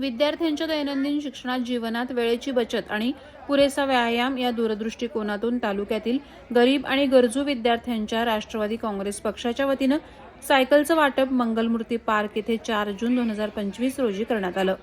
विद्यार्थ्यांच्या दैनंदिन शिक्षणात जीवनात वेळेची बचत आणि पुरेसा व्यायाम या दूरदृष्टिकोनातून तालुक्यातील गरीब आणि गरजू विद्यार्थ्यांच्या राष्ट्रवादी काँग्रेस पक्षाच्या वतीनं सायकलचं वाटप मंगलमूर्ती पार्क येथे चार जून दोन हजार पंचवीस रोजी करण्यात आलं.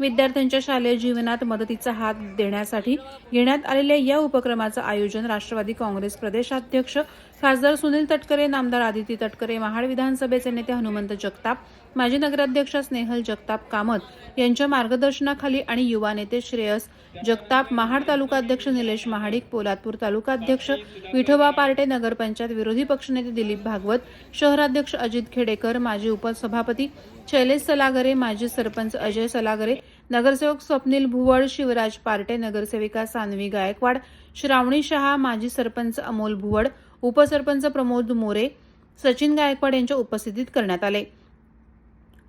विद्यार्थ्यांच्या शालेय जीवनात मदतीचा हात देण्यासाठी घेण्यात आलेल्या या उपक्रमाचं आयोजन राष्ट्रवादी काँग्रेस प्रदेशाध्यक्ष खासदार सुनील तटकरे नामदार आदिती तटकरे महाड विधानसभेचे नेते हनुमंत जगताप माजी नगराध्यक्ष स्नेहल जगताप कामत यांच्या मार्गदर्शनाखाली आणि युवा नेते श्रेयस जगताप महाड तालुकाध्यक्ष निलेश महाडिक पोलादपूर तालुकाध्यक्ष विठोबा पार्टे नगरपंचायत विरोधी पक्षनेते दिलीप भागवत शहराध्यक्ष अजित खेडेकर माजी उपसभापती शैलेश सलागरे माजी सरपंच अजय सलागरे नगरसेवक स्वप्नील भुवड शिवराज पार्टे नगरसेविका सान्वी गायकवाड श्रावणी शहा माजी सरपंच अमोल भुवड उपसरपंच प्रमोद मोरे सचिन गायकवाड यांच्या उपस्थितीत करण्यात आले.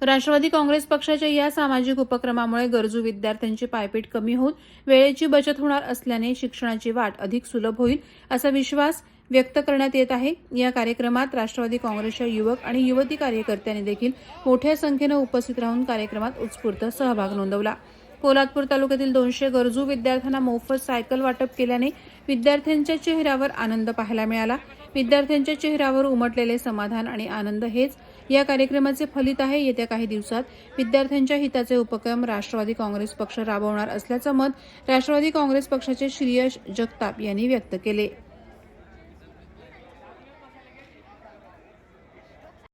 राष्ट्रवादी काँग्रेस पक्षाच्या या सामाजिक उपक्रमामुळे गरजू विद्यार्थ्यांची पायपीट कमी होऊन वेळेची बचत होणार असल्याने शिक्षणाची वाट अधिक सुलभ होईल असा विश्वास व्यक्त करण्यात येत आहे. या कार्यक्रमात राष्ट्रवादी काँग्रेसच्या युवक आणि युवती कार्यकर्त्यांनी देखील मोठ्या संख्येनं उपस्थित राहून कार्यक्रमात उत्स्फूर्त सहभाग नोंदवला. पोलादपूर तालुक्यातील दोनशे गरजू विद्यार्थ्यांना मोफत सायकल वाटप केल्याने विद्यार्थ्यांच्या चेहऱ्यावर आनंद पाहायला मिळाला. विद्यार्थ्यांच्या चेहऱ्यावर उमटलेले समाधान आणि आनंद हेच या कार्यक्रमाचे फलित आहे. येत्या काही दिवसात विद्यार्थ्यांच्या हिताचे उपक्रम राष्ट्रवादी काँग्रेस पक्ष राबवणार असल्याचं मत राष्ट्रवादी काँग्रेस पक्षाचे श्रेयश जगताप यांनी व्यक्त केले.